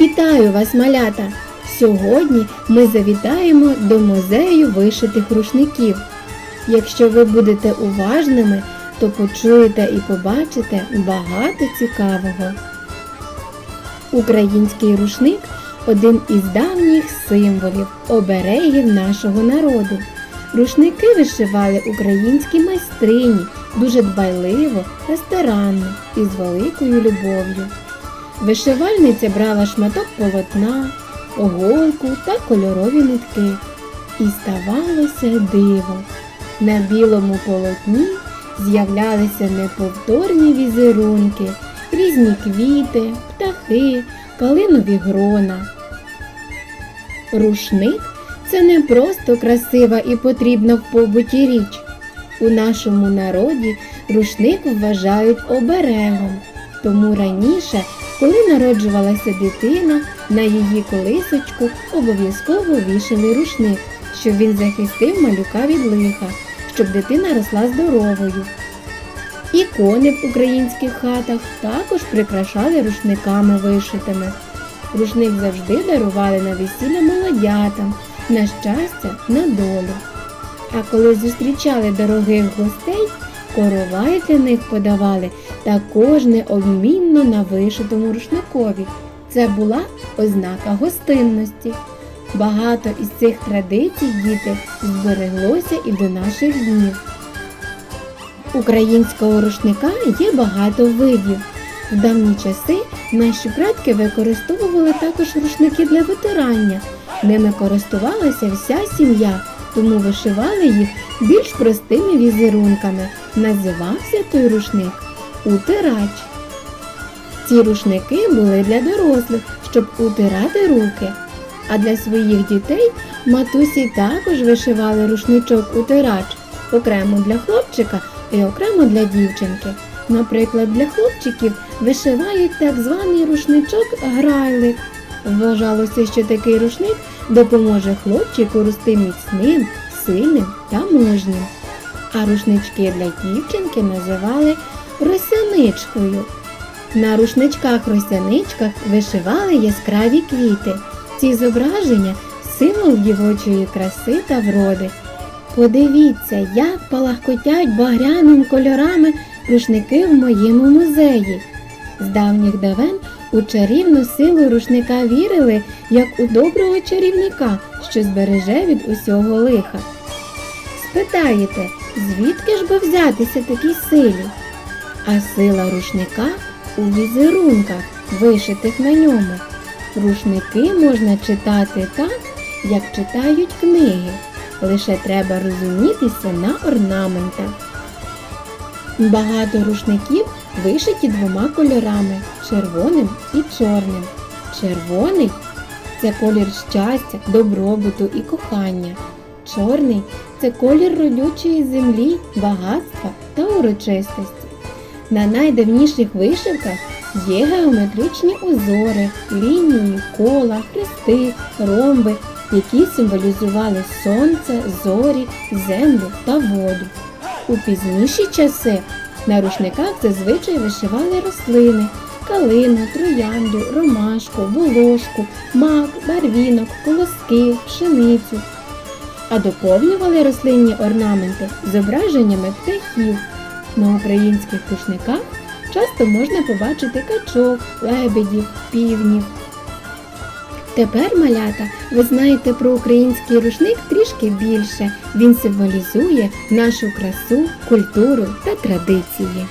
Вітаю вас, малята! Сьогодні ми завітаємо до музею вишитих рушників. Якщо ви будете уважними, то почуєте і побачите багато цікавого. Український рушник один із давніх символів, оберегів нашого народу. Рушники вишивали українські майстрині дуже дбайливо та старанно і з великою любов'ю. Вишивальниця брала шматок полотна, оголку та кольорові нитки. І ставалося диво. На білому полотні з'являлися неповторні візерунки, різні квіти, птахи, калинові грона. Рушник це не просто красива і потрібна в побуті річ. У нашому народі рушник вважають оберегом. Тому раніше, коли народжувалася дитина, на її колисочку обов'язково вішали рушник, щоб він захистив малюка від лиха, щоб дитина росла здоровою. Ікони в українських хатах також прикрашали рушниками вишитими. Рушник завжди дарували на весілля молодятам, на щастя, на долю. А коли зустрічали дорогих гостей, коровай для них подавали також неодмінно на вишитому рушникові. Це була ознака гостинності. Багато із цих традицій діти збереглося і до наших днів. Українського рушника є багато видів. В давні часи наші предки використовували також рушники для витирання. Ними користувалася вся сім'я, тому вишивали їх більш простими візерунками. Називався той рушник утирач. Ці рушники були для дорослих, щоб утирати руки. А для своїх дітей матусі також вишивали рушничок утирач окремо для хлопчика і окремо для дівчинки. Наприклад, для хлопчиків вишивають так званий рушничок грайлик. Вважалося, що такий рушник допоможе хлопчику рости міцним, сильним та мужнім. А рушнички для дівчинки називали росяничкою. На рушничках-росяничках вишивали яскраві квіти. Ці зображення символ дівочої краси та вроди. Подивіться, як палахкотять багряним кольорами рушники в моєму музеї. З давніх давен у чарівну силу рушника вірили, як у доброго чарівника, що збереже від усього лиха. Спитаєте, звідки ж би взятися такій силі? А сила рушника у візерунках, вишитих на ньому. Рушники можна читати так, як читають книги. Лише треба розумітися на орнаментах. Багато рушників вишиті двома кольорами червоним і чорним. Червоний це колір щастя, добробуту і кохання. Чорний це колір родючої землі, багатства та урочистості. На найдавніших вишивках є геометричні узори, лінії, кола, хрести, ромби, які символізували сонце, зорі, землю та воду. У пізніші часи на рушниках зазвичай вишивали рослини калину, троянду, ромашку, волошку, мак, барвінок, колоски, пшеницю. А доповнювали рослинні орнаменти зображеннями птахів. На українських рушниках часто можна побачити качок, лебедів, півнів. Тепер, малята, ви знаєте про український рушник трішки більше. Він символізує нашу красу, культуру та традиції.